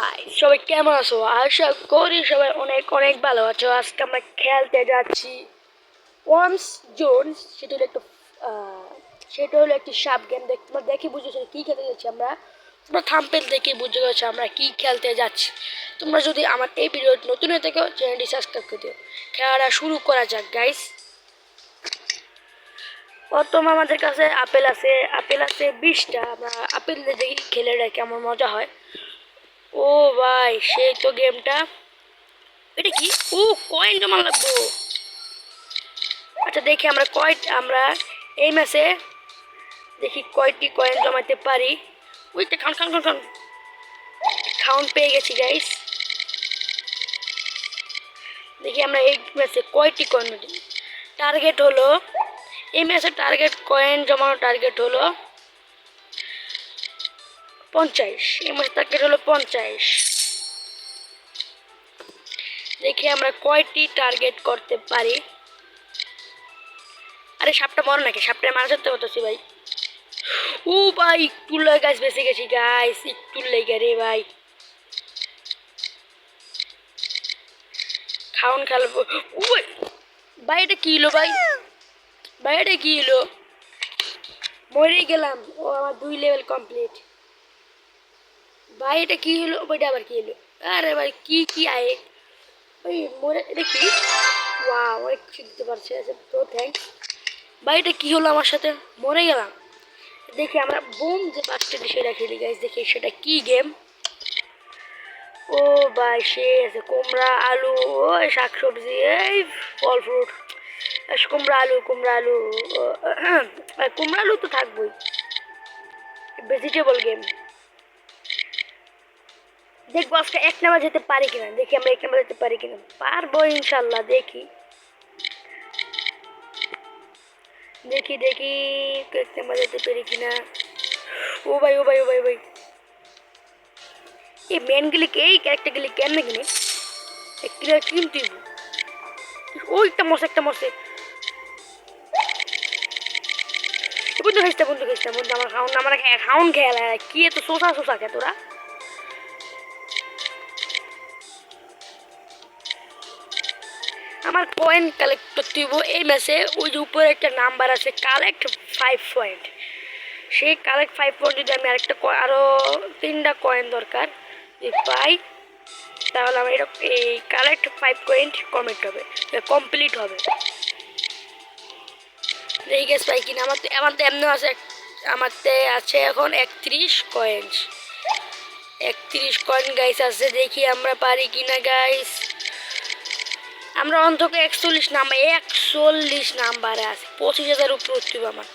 High সবাই কেমন আছো? আশা করি সবাই অনেক অনেক ভালো আছো। আজকে আমরা খেলতে যাচ্ছি ওয়ার্মস জোনস সেটা হলো একটা সেটা হলো একটি সাপ গেম দেখ, তোমরা দেখে বুঝেছ কী খেলতে যাচ্ছি আমরা? তোমরা থাম্পেল দেখে বুঝে গেছো আমরা কী খেলতে যাচ্ছি। তোমরা যদি আমার এই ভিডিও নতুন হয়ে থাকো চ্যানেলটি সাবস্ক্রাইব করে দিও। খেলাটা শুরু করা যাক গাইস প্রথম আমাদের কাছে আপেল আছে। আপেল আছে বিশটা। আমরা আপেল দেখি খেলে কেমন মজা হয়। ও ভাই, সেই তো গেমটা। এটা কি? ও কয়েন জমা লাগবো। আচ্ছা দেখি আমরা কয়, আমরা এই ম্যাচে দেখি কয়টি কয়েন জমাতে পারি। ওইটা খান খান খান খান। খাউন পেয়ে গেছি গাইস দেখি আমরা এই ম্যাচে কয়টি কয়েন টার্গেট হলো। এই ম্যাচের টার্গেট কয়েন জমানো টার্গেট হলো পঞ্চাশ। এই মাসের টার্গেট হলো পঞ্চাশ। দেখি আমরা কয়টি টার্গেট করতে পারি। আরে, সাপটা মরে নাকি? সাপটা মারা ধরতে হতেছি ভাই। ও ভাই, একটু গাছ, বেঁচে গেছি গাছ একটু লেগে রে ভাই। খাওন খেলব ও ভাই ভাই, এটা কি ভাই? ভাই, এটা কি হলো? মরে গেলাম। ও আমার দুই লেভেল কমপ্লিট ভাই, এটা কি হলো? ওইটা আবার কি হলো? আরে ভাই, কি কি আয়ে? ওই মরে এটা কি? অনেক কিছু দিতে পারছে আচ্ছা তো থ্যাংকস ভাই, এটা কি হলো আমার সাথে? মরে গেলাম। দেখি আমরা বোম যে বাসটা সেটা খেলি গাইজ দেখি সেটা কি গেম ও ভাই, সে আছে, কুমড়া, আলু, ওই শাক সবজি এই ফল ফ্রুট। কুমড়া, আলু কুমড়া আলু কুমড়া, আলু তো থাকবোই। ভেজিটেবল গেম দেখব আজকে এক নাম্বার যেতে পারি কিনা, দেখি আমরা এক নাম্বার যেতে পারি কিনা। পারব ইনশাল্লাহ দেখি। দেখি দেখি, এক নাম্বার যেতে পারি কিনা। ও ভাই ও ভাই ও ভাই ও ভাই। এই মেনগুলি এই ক্যারেক্টারগুলি কেমনে কিনে একটা কিনতে ওই একটা মশা একটা মশে বন্ধু খাইছে বন্ধু খাইছে বন্ধু, আমার খাউন আমার খাউন খেয়াল কি এত শোষা শোষা খে তোরা? আমার পয়েন্ট কালেক্ট করতে হইব এই ম্যাচে ওই যে উপরে একটা নাম্বার আছে কালেক্ট ফাইভ পয়েন্ট সেই কালেক্ট ফাইভ পয়েন্ট যদি আমি আরেকটা ক- আরও তিনটা কয়েন দরকার, যদি পাই, তাহলে আমার এটা এই কালেক্ট ফাইভ পয়েন্ট কমপ্লিট হবে কমপ্লিট হবে। দেখি গেছ পাই কিনা? আমার তো আমার তো এমনি আছে, আমার তে আছে এখন একত্রিশ কয়েন্স একত্রিশ কয়েন গাইস আছে, দেখি আমরা পারি কিনা গাইস আমরা অন্তত একচল্লিশ নাম্বার, একচল্লিশ নাম্বারে আছে। পঁচিশ হাজার উপরে উঠতে আমার।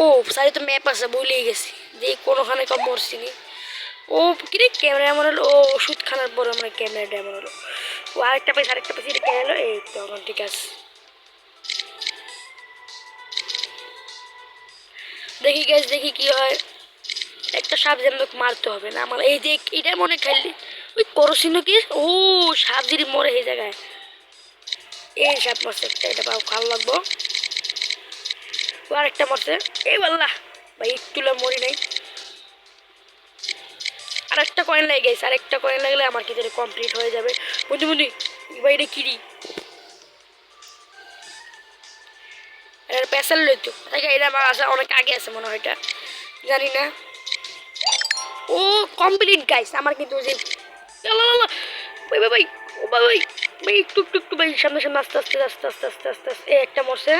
ও সারি তো ম্যাপ আছে, ভুলেই গেছি। যে কোনোখানে কম মরছিনি ও, কিরে ক্যামেরা এমন হলো? ও ওষুধ খানার পরে আমার ক্যামেরাটা এমন হলো। ও, আরেকটা পেয়েছে আরেকটা পেয়েছে, এটা হলো এই তো ঠিক আছে। দেখি গ্যাস দেখি কি হয়। একটা সাপ যেন মারতে হবে না, আমার এই যে এটা মনে খাইলি ওই করসিন কি? ও সাপ যদি মরে এই জায়গায়। সাপ মারছে, একটা এটা পাও ভালো লাগবো। ও আরেকটা মারছে। এই বললা ভাই, একটু মরি নাই। আর একটা কয়েন লাগে গেছে আর একটা কয়েন লাগলে আমার কি কমপ্লিট হয়ে যাবে। বুঝি বুঝি ভাই, এটা কিরি এর পেশাল লইতো তাই এটা আমার আসা অনেক আগে আছে মনে হয় এটা। জানি না। ও কমপ্লিট গাইস আমার কিন্তু যে। ভাই ভাই ও ভাই। একটু একটু একটু ভাই সামনে সামনে, আস্তে আস্তে আস্তে আস্তে আস্তে আস্তে আস্তে। একটা মরছে।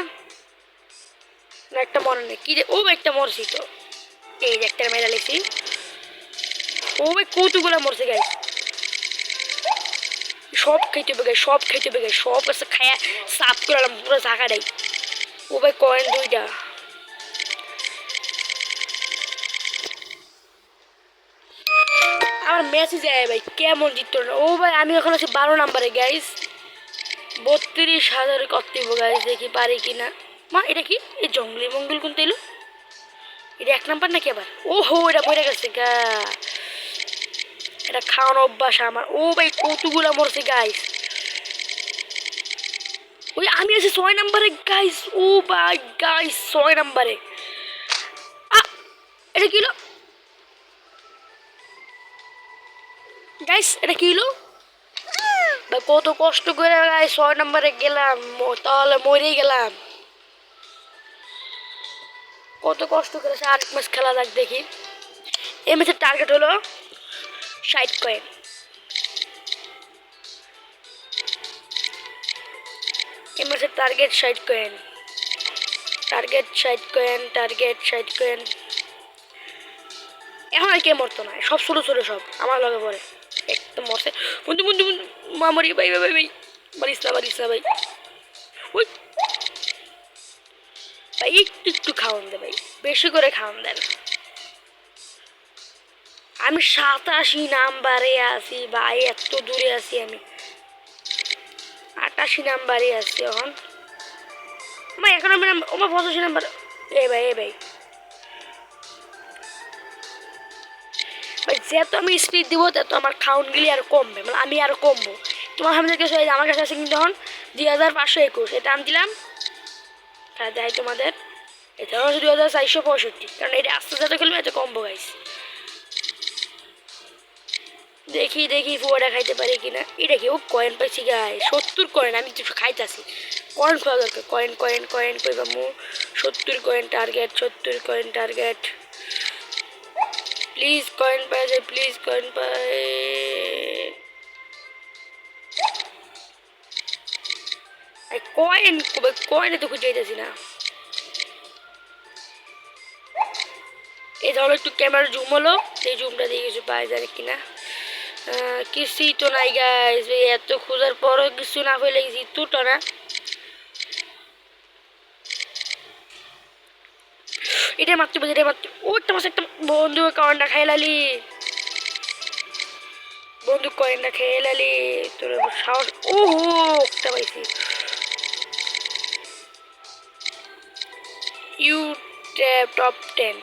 না, একটা মরে নেই। কি রে ও একটা মরছি তো। এই যে একটা মেরা লেছি। ও ভাই কৌতুকগুলো মরছে গাইস সব খাইতে গাইস সব খাইতে গাইস সব কাছে খায়া, সাফ করে পুরো জায়গা দেয়। ও ভাই কয়েন দুইটা। আমার মেসেজ আয় ভাই, কেমন জিততো না ও ভাই, আমি এখন আছি বারো নাম্বারে গাইস বত্রিশ হাজার কর্তব্য গাইস দেখি পারি কি না মা, এটা কি? এই জঙ্গলি মঙ্গল কোন এলো? এটা এক নাম্বার নাকি আবার? ও হো এটা পড়ে গেছে, গা। এটা খাওয়ানো অভ্যাস আমার। ও ভাই, কতগুলা মরছে গাইস ওই, আমি আছি ছয় নাম্বারে গাইস ও ভাই গাইস ছয় নাম্বারে। এটা কি গাইস, এটা কি হলো? কত কষ্ট করে গাইস, ছয় নম্বরে গেলাম তাহলে মরেই গেলাম। কত কষ্ট করে আরেক ম্যাচ খেলা যাক দেখি। এই ম্যাচের টার্গেট হলো ষাট কয়েন এই ম্যাচের টার্গেট ষাট কয়েন টার্গেট ষাট কয়েন টার্গেট ষাট কয়েন এখন আর কে মরতো না, সব ছোটো ছোটো সব, আমার লগে পরে একদম মরছে। বন্ধু বন্ধু বন্ধু মা মরি ভাই ভাই ভাই ভাই না মারিস না, ভাই। ওই। ভাই, একটু একটু খাওয়ান দে, ভাই, বেশি করে খাওয়ান দেন। আমি সাতাশি নাম্বারে আছি, ভাই, এত দূরে আছি আমি। আটাশি নাম্বারে আছি এখন। আমার এখন আমি নাম্বার আমার পঁচাশি নাম্বার। এ ভাই এ ভাই। যত আমি স্পিড দিব তত আমার খাউন্টগুলি আর কমবে মানে আমি আর কমবো। তোমার সামনে কিছু আমার কাছে আছে কিন্তু এখন দুই হাজার পাঁচশো একুশ। এটা আমি দিলাম। তাহলে দেয় তোমাদের। এটা হচ্ছে দুই হাজার চারশো পঁয়ষট্টি, কারণ এটা আস্তে আস্তে খেলবে, এত কমবো গাইস দেখি দেখি ফুয়াটা খাইতে পারি কিনা। এটা কি ও কয়েন পাইছি গাই সত্তর কয়েন আমি কিছু খাইতেছি। কয়েন খাওয়া দরকার। কয়েন কয়েন কয়েন কইবা মু। সত্তর কয়েন টার্গেট সত্তর কয়েন টার্গেট প্লিজ কয়েন পাই যায় প্লিজ কয়েন পাই কয়েন কয়েনে তো খুঁজে যাইতেছি না। এই ধরো একটু ক্যামেরা জুম হলো, সেই জুমটা দিয়ে কিছু পাওয়া যায় কিনা। কিছুই তো নাই গাইজ এত খোঁজার পরও কিছু না পেলে জিতুটো না। এটা মারতে বলছি এটা মারতে ও মাসে একটা বন্ধু কয়েনটা খাই লালি। বন্ধু কয়েনটা খেয়ে লালি। তোর সাহস। ও হো একটা পাইছি। ইউ টপ টেন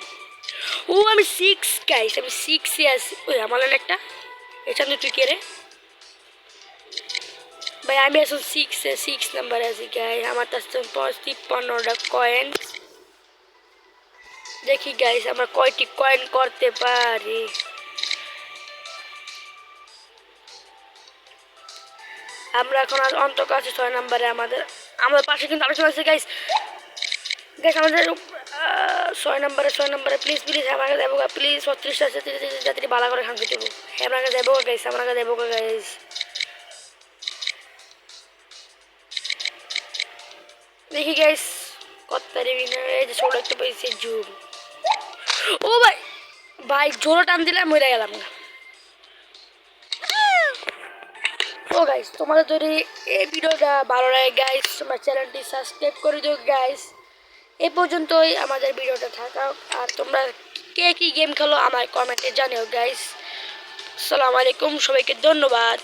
ও, আমি সিক্স গাইস আমি সিক্সে আছি। ওই, আমার একটা। এখানে তুই কে রে? ভাই, আমি এখন সিক্সে সিক্স নাম্বার আছি গাই আমার কাছে তিপ্পান্নটা কয়েন দেখি গাইস আমরা কয়টি কয়েন করতে পারি? আমরা এখন আর অন্তক আছে ছয় নম্বরে আমাদের আমাদের পাশে কিন্তু আলোচনা আছে গাইস গাইস আমাদের ছয় নম্বরে ছয় নম্বরে প্লিজ প্লিজ আমার কাছে দেবো প্লিজ ছত্রিশটা যাত্রী বালা করে খান দেবো। আমার কাছে দেবো গাইস আমার দেবো গাইস দেখি গাইস কত না এই যে ছোট একটা পেয়েছি জুম ও ভাই ভাই জোরে টান দিলে মরে গেলাম না ও গাইস তোমাদের যদি এই ভিডিওটা ভালো লাগে গাইস তোমার চ্যানেলটি সাবস্ক্রাইব করে দিও গাইস এ পর্যন্তই আমাদের ভিডিওটা থাকা। আর তোমরা কে কি গেম খেলো আমার কমেন্টে জানিও গাইস আসসালামু আলাইকুম সবাইকে ধন্যবাদ।